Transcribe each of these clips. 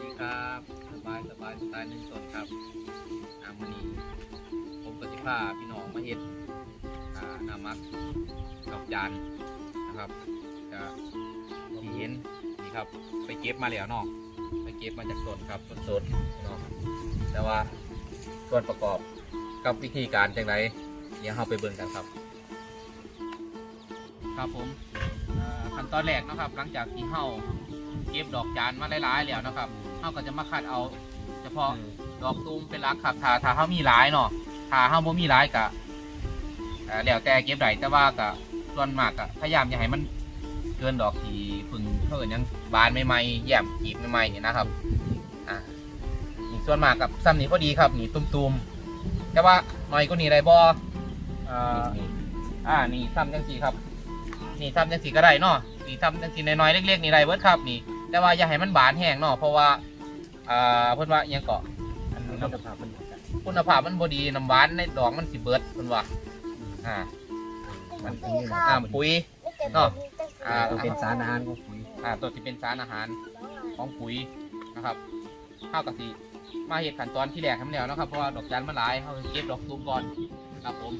ดีครับสบายสบายสไตล์หนึ่งส่วนครับอามันนี้ผมก็สิพาพี่น้องมาเฮ็ดอ่านามักกับจานนะครับ จะที่เห็นนี่ครับ ไปเก็บมาแล้วเนาะไปเก็บมาจากสวนครับสดๆเนาะแต่ว่าส่วนประกอบกับวิธีการจังไรเดี๋ยวเราไปเบิ่งกันครับ ครับผมขั้นตอนแรกนะครับ หลังจากที่เฮาเก็บดอกจานมาหลายๆแล้วนะครับ เฮาก็จะมาคัดเอา เฉพาะดอกตูมเป็นหลักครับถ้าถ้าเฮามีหลายเนาะถ้าเฮาบ่มีหลายก็เอ่อแล้วแต่เก็บได้แต่ว่าก็ส่วนมากก็พยายามอย่าให้มันเกินดอกที่เพึ่งเพิ่นยังบานใหม่ๆแย้มกีบใหม่ๆเนี่ยนะครับอ่านี่ส่วนมากกับซ้ำนี่พอดีครับนี่ตุ้มๆแต่ว่าน้อยกว่านี้ได้บ่เอ่ออ่านี่ซ้ำจังซี่ครับนี่ทำจังสีก็ได้เนาะนี่ทำจังสีน้อยๆเล็กๆนี่ได้เบิดครับนี่แต่ว่าอย่าให้มันบานแห้งเนาะเพราะว่า อ่าเพิ่นว่าอิหยังเกาะอันคุณน้ภาพมันำคุณภาพมันบ่ดีน้ำหวานในดอกมันสิเบิดเพิ่นว่าอ่ามันเป็นน้ำปุ๋ย เนาะ อ่าตัวเป็นสารอาหารของปุ๋ยอ่าตัวที่เป็นสารอาหารของปุ๋ยนะครับข้าวกะทิมาเฮ็ดขั้นตอนที่แรกทำแล้วเนาะครับเพราะว่าดอกจันทร์มันหลายเฮาเก็บดอกตูมก่อนครับผม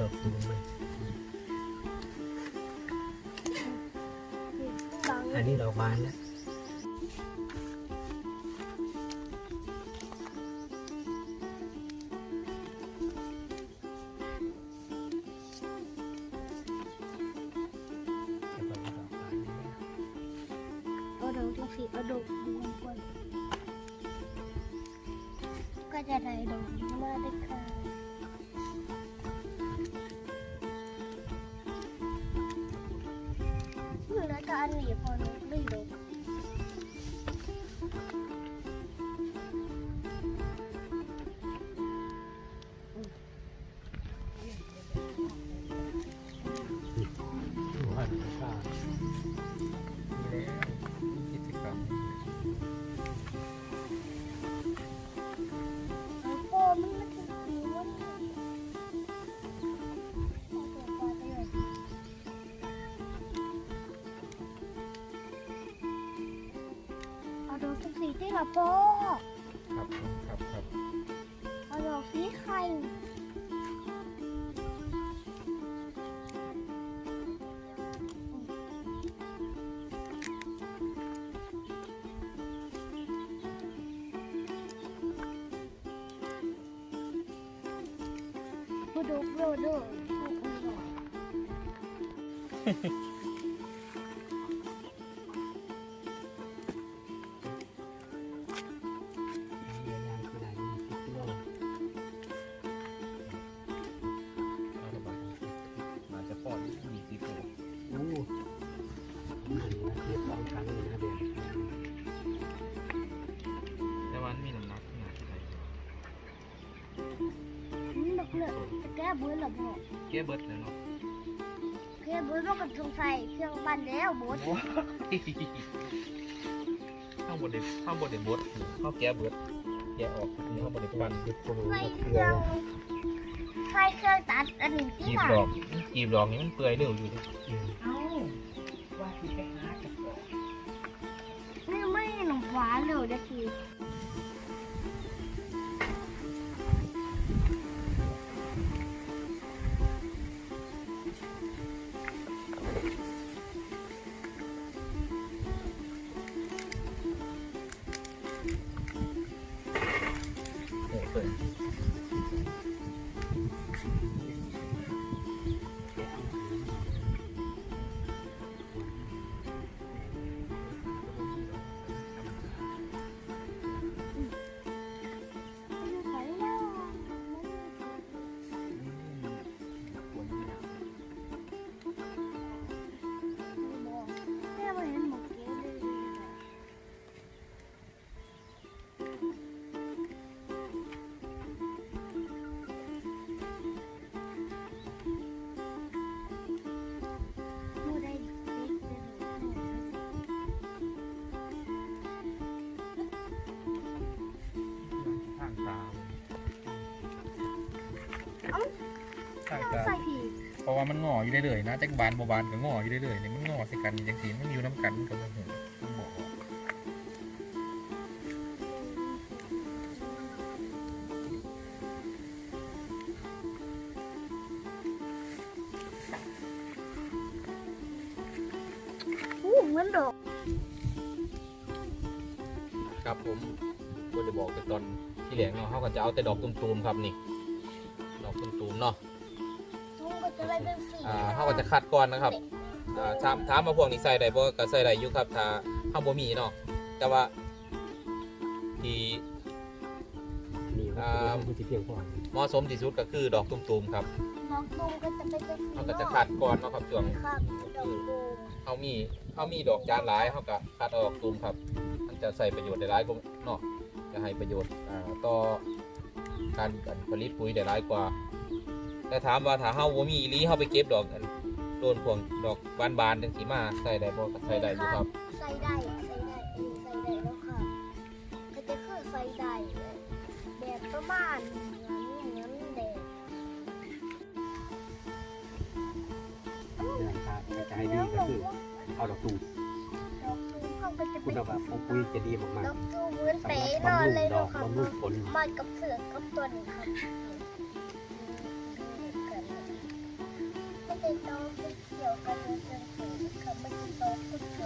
ดอกตูมมันอันนี้ดอกบานแล้วกจังสีเอาดอกดวงก่อนก็จะได้ดอกดีมาได้ค่ะ มื่อแล้ว จังสีที่ละโปครับผมครับครับ เอาดอกสีไข่ จะแก้บุญหรอพ่อเก็บเบิดเลยเนาะแก้บุญเราก็ต้องใส่เครื่องปั้นแล้วบุญข้างบนเด็ดข้างบนเด็ดบดข้าวแก้เบิดเแกะออกนี่เขาบริปันติดตัวไฟกับเคเกลืรื่อองไฟเครื่องตัดอันนี้ที่กีบหลัดองกกีบดอกนี่มันเปื่อยเร็วอยู่ดิอืมเอ้าว่าสิไปหาจะบอกไม่ไม่หนุ่มหวานเลยนะที มันงออยู่เรื่อยๆนะจักบานบ่บานก็งออยู่เรื่อยๆนี่มันงอใส่กันจังซี่มันอยู่น้ำกันมันก็บ่ฮู้มันบ่ออกอู้เหมือนดอกครับผมก็จะบอกแต่ตอนที่แหลงเนาะเขาก็จะเอาแต่ดอกตุ่มๆครับนี่ ก็จะคัดก่อนนะครับอ่าถามถามมาพวกนี้ใส่ได้บ่ก็ใส่ได้อยู่ครับถ้าเฮาบ่มีเนาะแต่ว่าที่นี่คอ่ารับคือที่เพียงพอเหมาะสมที่สุดก็คือดอกตุ่มๆครับดอกตูมก็จะเป็นสีเขาก็จะคัดก่อนเนาะครับช่วง ครับดอกตูมเฮามีเฮามีดอกจานหลายเฮาก็คัดเอาดอกตุ่มครับ มันจะใส่ประโยชน์ได้หลายกว่าเนาะจะให้ประโยชน์อ่าต่อการผลิตปุ๋ยได้หลายกว่า แต่ถามว่าถ้าเฮาบ่มีอีหลีเฮาไปเก็บดอกอัน โดนพวงดอกบานๆจังซี่มาใส่ได้บ่ก็ใส่ได้อยู่ครับ ใส่ได้ใส่ได้เออใส่ได้แล้วค่ะก็จะคือใส่ได้เลยแบบประมาณเหมือนเหมือนแดดเรื่องการกระจายดีก็คือเอาดอกตูมดอกตูมเขาก็จะคุเป็ณนภาพของปุ๋ยจะดีมากดอกตูมเหมือนๆสำหเป๊ะรับนอนบำรุเลยงดอเนาะกครับบำรุงผล มากับเสือกับตัวนี้ครับ จะโตเกี่ยวกับหนูจนถึงเขาไม่จะโตขึ้นเน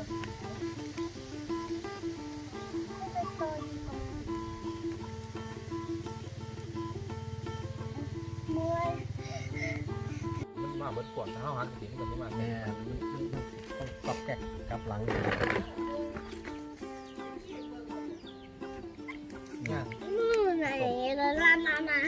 ไม่จะโตเมื่อมันมาเบิดขวดเท้าหักสีมันก็ไม่มาแม่ต้องกลับแกะกลับหลังเนี่ยอะไรแล้วล่ะนะ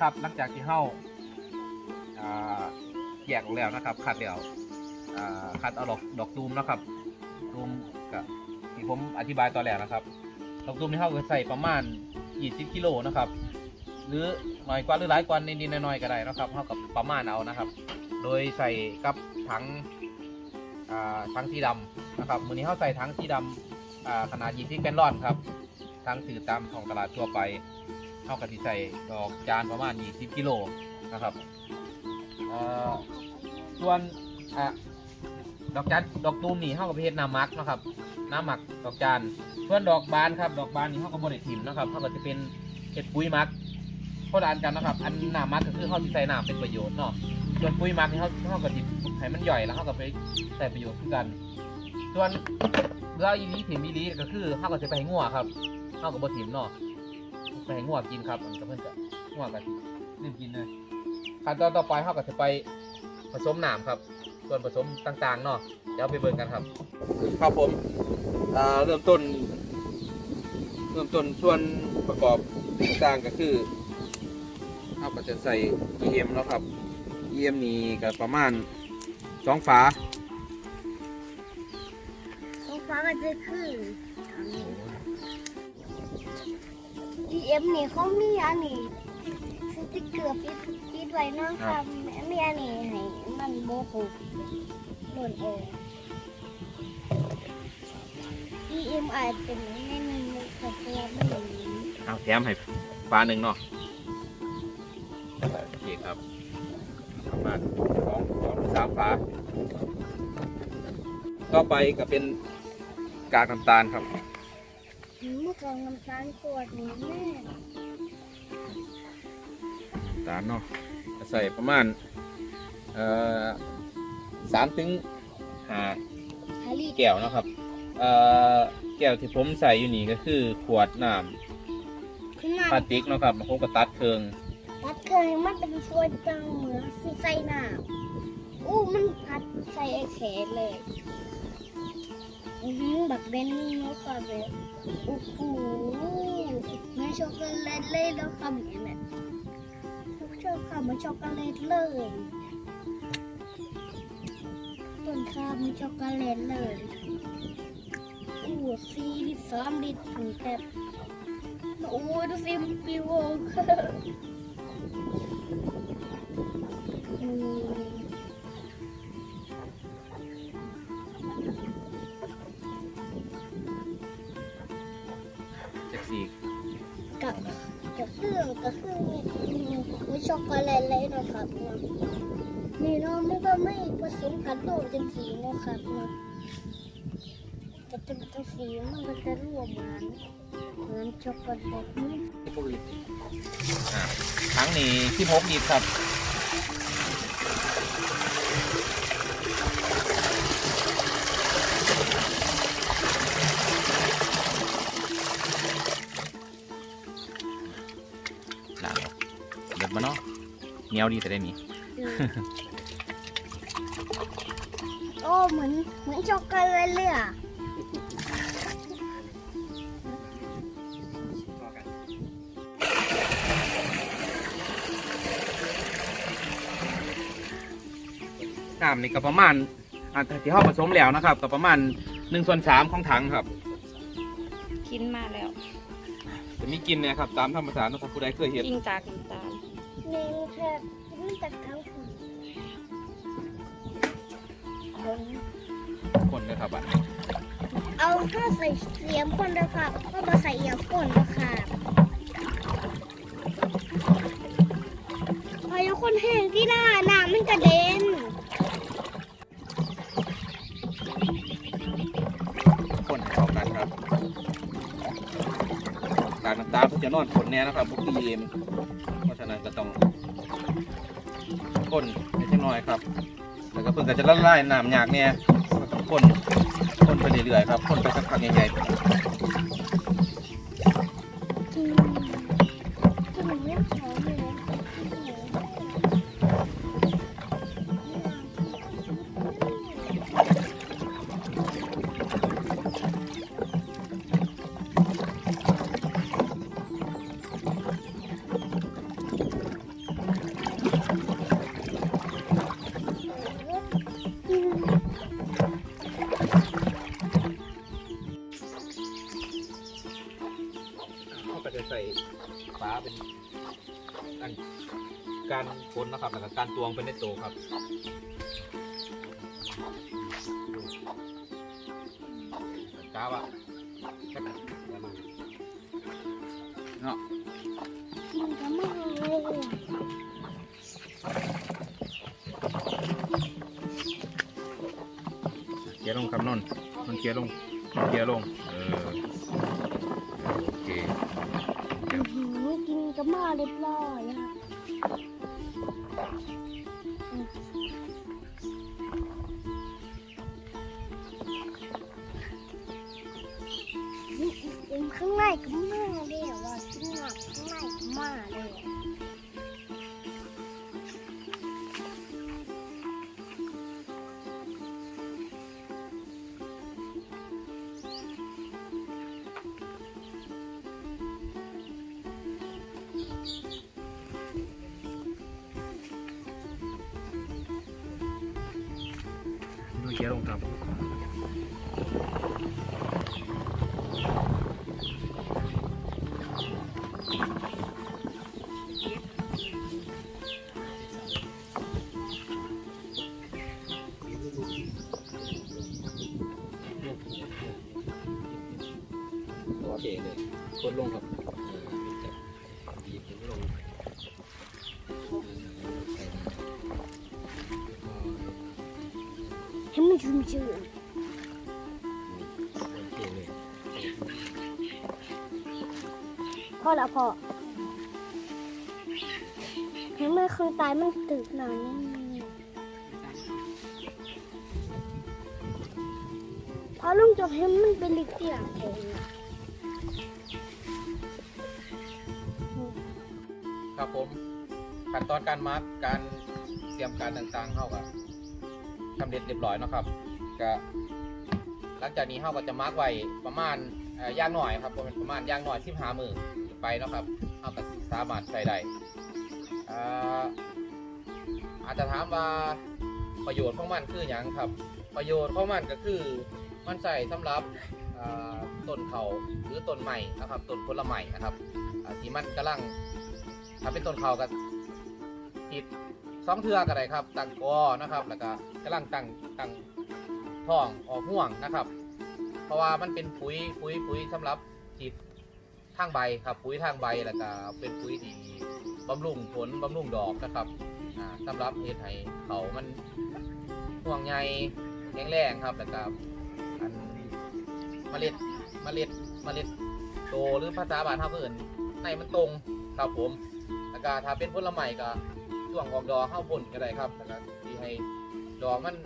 ครับหลังจากที่เฮาแยกแล้วนะครับคัดแล้วคัดเอาดอกดอกตูมนะครับตูมกับที่ผมอธิบายตอนแรกนะครับ ดอกตูมที่เฮาก็ใส่ประมาณ 20กิโลนะครับหรือน้อยกว่าหรือหลายกว่านิดๆหน้อยๆก็ได้นะครับเท่ากับประมาณเอานะครับ โดยใส่กับถังถังสีดำนะครับมือนี้เขาใส่ถังสีดำอ่าขนาด20แกนลอนครับถังถือตามของตลาดทั่วไป เขากะทิใส่ดอกจานประมาณ 20กิโลนะครับส่วนอดอกจานดอกตูมนี่เขากับเพชรน้ำมักนะครับ น้ำหมักดอกจานส่วนดอกบานครับ ดอกบานนี่เขาก็บริถิ่มนะครับเขาก็จะเป็นเห็ดปุ๋ยมักโคตรอันกันนะครับ อันหนามัดก็คือเขาที่ใส่น้ำเป็นประโยชน์เนาะส่วนปุ๋ยมักนี่เขาเขาก็ดิบให้มันย่อยแล้วเขาก็ไปใส่ประโยชน์คือกัน ส่วนเรื่องอีลีถิ่มอีลีก็คือเขาก็จะไปให้งัวครับเขาก็บ่ถิ่มเนาะ ไปให้งัวกินครับมันก็เพิ่นจะงัวกันนิ่มกินเลยขั้นตอนต่อไปเขาก็จะไปผสมน้ำครับ ส่วนผสมต่างๆเนาะเดี๋ยวไปเบิ่งกันครับ ครับผมอ่าเริ่มต้น เริ่มต้นส่วนประกอบต่างๆก็คือเราก็จะใส่ EM แล้วครับ EM นี่ก็ประมาณสองฝาโซฟาก็จะคือ เอันนี้ DM นี่เขามีอันนี้สติกเกอร์ปิดปิดไว้เนะครับมีอันนี้ให้มันโบกุหล่นเอง EM อาจเป็นไม่มีมุกกับตัวไม่มีเอาแถมให้ฝาหนึ่งเนาะโอเคครับประมาณสองสองหรือสามฝาต่อไปก็เป็นกากน้ำตาลครับ เมื่อก่อนน้ำตาลขวดนี้แม่น้ำตาลเนาะจะใส่ประมาณเอ่อสามถึงห้าฮารีแก้วเนาะครับเอ่อแก้วที่ผมใส่อยู่นี่ก็คือขวดน้ขึ้นมาำพลาสติกเนาะครับผมก็ตัดเครื่องพัดเคยมันเป็นฟวยจังเหมือนสิใส่หน้าอู้มันพัดใส่ไอ้แขนเลย อือหือแบบเบนนี่เนาะค่ะแบบ โอ้โหไม่ช็อกโกแลตเลยแล้วคำอย่างนั้นชอบคำเหมือนช็อกโกแลตเลยต้นข้าวมันช็อกโกแลตเลยอู้ซีลิตรสามลิถึงแบบโอ้ดูสิมปิวออ กับกับเครื่องกับเครื่อมีมีช็อกโกแลตเลยนะครับเนาะนี่เนาะมันก็ไม่ผสมกันโดดจังสีนะครับเนาะแต่เป็นจังสีมันก็จะร่วมกันเหมือนช็อกโกแลตนี่ ทั้งนี้ที่พกดีครับ เหนียวดีแต่ได้นี่อืมโอ้เหมือนเหมือนช็อกโกแลตเลยอะน้ำนี่ก็ประมาณอ่าที่ห้าผสมแล้วนะครับก็ประมาณหนึ่งส่วนสามของถังครับ กินมาแล้ว จะมีกลินเนี่ยครับตามธรรมชาติเนาะครับผู้ใดเคยเห็น กินจากน้ำตาลเนแทบไม่จากทั้งคืนคนเลยครับอะเอาถ้าใส่เสียมคนนะครับก็มาใส่เอียมคนนะครับพายคนแห้งที่หน้าน้ำมันกระเด็นคนให้เข้ากันครับกากน้ำตาลเพื่อจะนอนคนแน่นะครับพวกพีเอ็ม นั้นก็ต้องคนเล็กน้อยครับ แล้วก็เพิ่งก็จะละลายน้ำหยากเนี่ยก็ต้องคนคนไปเรื่อยๆครับก้นไปสักพักใหญ่ๆ การคนนะครับแล้วก็การตวงเป็นในโตวครับกาบอะเนาะกินกันมากเลยเกียร์ลงครับนนท์นนท์เกียร์ลงนนท์เกียร์ลง เออ โอเคอื้อหือกินกันมาเรียบร้อยอะอืมนี่กิน ข้างในก็ นนท์ ชุ่มชื่นโอลยพอแล้วพอให้มันข้างใต้มันตึกหน่อยนึงพอลุงจบให้มันเป็นลิกเตียงเองครับผมขั้นตอนการมาร์กการเตรียมการต่างๆเข้ากับ ทำเร็จเรียบร้อยนะครับก็หลังจากนี้เขาก็จะมาร์กไว้ประมาณย่างหน่อยครับประมาณย่างหน่อยสิบห้ามือไปนะครับเขาก็สามารถใส่ได้อ่าอาจจะถามว่าประโยชน์ของมันคืออย่างครับ ประโยชน์ของมันก็คือมันใส่สำหรับต้นเขาหรือต้นใหม่นะครับต้นผลไม้นะครับที่มันกำลังถ้าเป็นต้นเขาก็ติด สองเทือก็ได้ครับตั้งกอนะครับ แล้วก็กำลังตั้งตั้งท้องออกห่วงนะครับ เพราะว่ามันเป็นปุ๋ยปุ๋ยปุ๋ยสำหรับติดทางใบครับปุ๋ยทางใบแล้วก็เป็นปุ๋ยที่บำรุงผลบำรุงดอกนะครับอ่าสำหรับเฮ็ดให้เขามันห่วงใยแข็งแรงครับแล้วก็อันเมล็ดเมล็ดเมล็ดโตหรือภาษาบานเฮาเพิ่นในมันตรงครับผมแล้วก็ถ้าเป็นผลไม้ก็ วงออกดอกเข้าผลก็ได้ครับแล้วก็ที่ให้ดอกมัน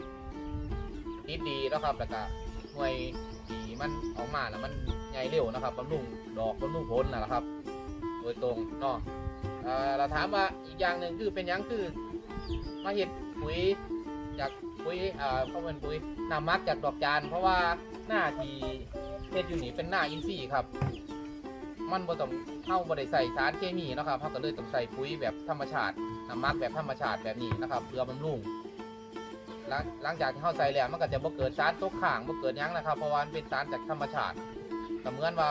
ติดดีเนาะครับแล้วก็หน่วยที่มันออกมาแล้วมันใหญ่เร็วนะครับบำรุงดอกบำรุงผลนะครับ โดยตรงเนาะเอ่อเราถามว่าอีกอย่างหนึ่งคือเป็นยังคือมาเห็ดปุ๋ยจากปุ๋ยอ่าเพราะมันปุ๋ยนำมักจากดอกจานเพราะว่าหน้าที่เฮ็ดอยู่นี่เป็นหน้าอินทรีย์ครับ มันบ่ต้องเข้าบ่ได้ใส่สารเคมีเนาะครับเขาก็เลยต้องใส่ปุ๋ยแบบธรรมชาติน้ำมักแบบธรรมชาติแบบนี้นะครับเพื่อบำรุงหลังหลังจากที่เข้าใส่แล้วมันก็จะบ่เกิดสารตกค้างบ่เกิดหยังนะครับ เพราะว่ามันเป็นสารจากธรรมชาติก็เหมือนว่า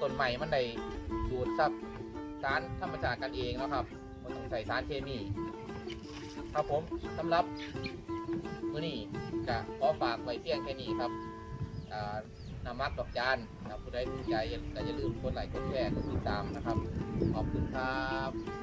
ต้นใหม่มันได้ดูดซับสารธรรมชาติกันเองนะครับบ่ต้องใส่สารเคมี ครับผมสำหรับมื้อนี้ก็ขอฝากไว้เพียงแค่นี้ครับอ่า นามัดดอกจานนะครับผู้ใดสนใจก็อย่าลืมกดไลค์กดแชร์กดติดตามนะครับ ขอบคุณครับ